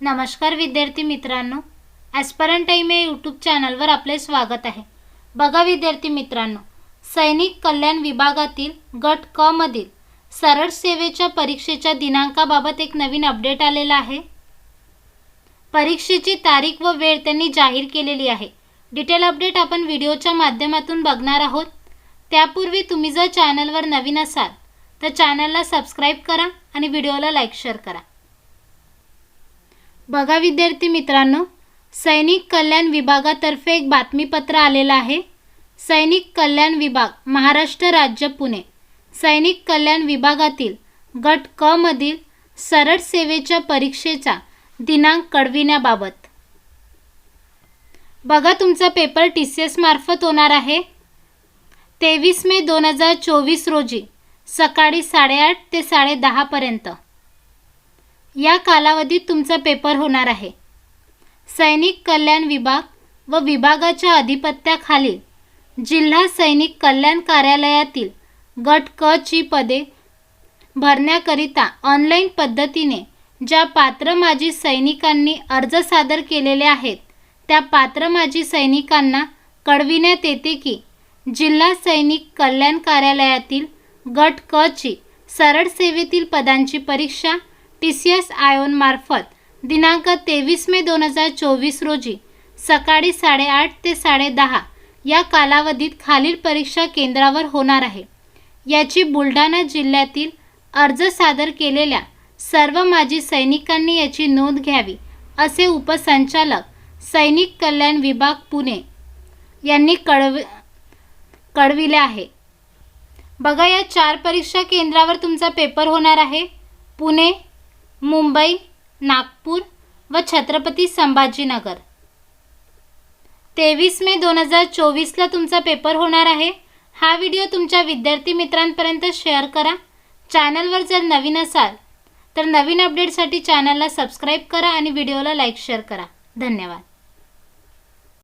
नमस्कार विद्यार्थी मित्रांनो ॲस्परंट टाईम या यूट्यूब चॅनलवर आपले स्वागत आहे. बघा विद्यार्थी मित्रांनो सैनिक कल्याण विभागातील गट क मधील सरळ सेवेच्या परीक्षेच्या दिनांकाबाबत एक नवीन अपडेट आलेला आहे. परीक्षेची तारीख व वेळ त्यांनी जाहीर केलेली आहे. डिटेल अपडेट आपण व्हिडिओच्या माध्यमातून बघणार आहोत. त्यापूर्वी तुम्ही जर चॅनलवर नवीन असाल तर चॅनलला सबस्क्राईब करा आणि व्हिडिओला लाईक शेअर करा. बघा विद्यार्थी मित्रांनो सैनिक कल्याण विभागातर्फे एक बातमीपत्र आलेलं आहे. सैनिक कल्याण विभाग महाराष्ट्र राज्य पुणे. सैनिक कल्याण विभागातील गट क मधील सरळ सेवेच्या परीक्षेचा दिनांक कळविण्याबाबत. बघा तुमचा पेपर टी सी एस मार्फत होणार आहे. तेवीस मे दोन हजार चोवीस रोजी सकाळी साडेआठ ते साडेदहापर्यंत या कालावधीत तुमचा पेपर होणार आहे. सैनिक कल्याण विभाग व विभागाच्या अधिपत्याखालील जिल्हा सैनिक कल्याण कार्यालयातील गट क ची पदे भरण्याकरिता ऑनलाईन पद्धतीने ज्या पात्र माजी सैनिकांनी अर्ज सादर केलेले आहेत त्या पात्र माजी सैनिकांना कळविण्यात येते की जिल्हा सैनिक कल्याण कार्यालयातील गट क ची सरळ सेवेतील पदांची परीक्षा टी सी एस आयोनमार्फत दिनांक तेवीस मे दोन हजार चोवीस रोजी सकाळी साडेआठ ते साडेदहा या कालावधीत खालील परीक्षा केंद्रावर होणार आहे. याची बुलढाणा जिल्ह्यातील अर्ज सादर केलेल्या सर्व माजी सैनिकांनी याची नोंद घ्यावी असे उपसंचालक सैनिक कल्याण विभाग पुणे यांनी कळव कळविले आहे. बघा या चार परीक्षा केंद्रावर तुमचा पेपर होणार आहे. पुणे मुंबई नागपूर व छत्रपती संभाजीनगर. तेवीस मे दोन हजार चोवीसला तुमचा पेपर होणार आहे. हा व्हिडिओ तुमच्या विद्यार्थी मित्रांपर्यंत शेअर करा. चॅनलवर जर नवीन असाल तर नवीन अपडेटसाठी चॅनलला सबस्क्राईब करा आणि व्हिडिओला लाईक शेअर करा. धन्यवाद.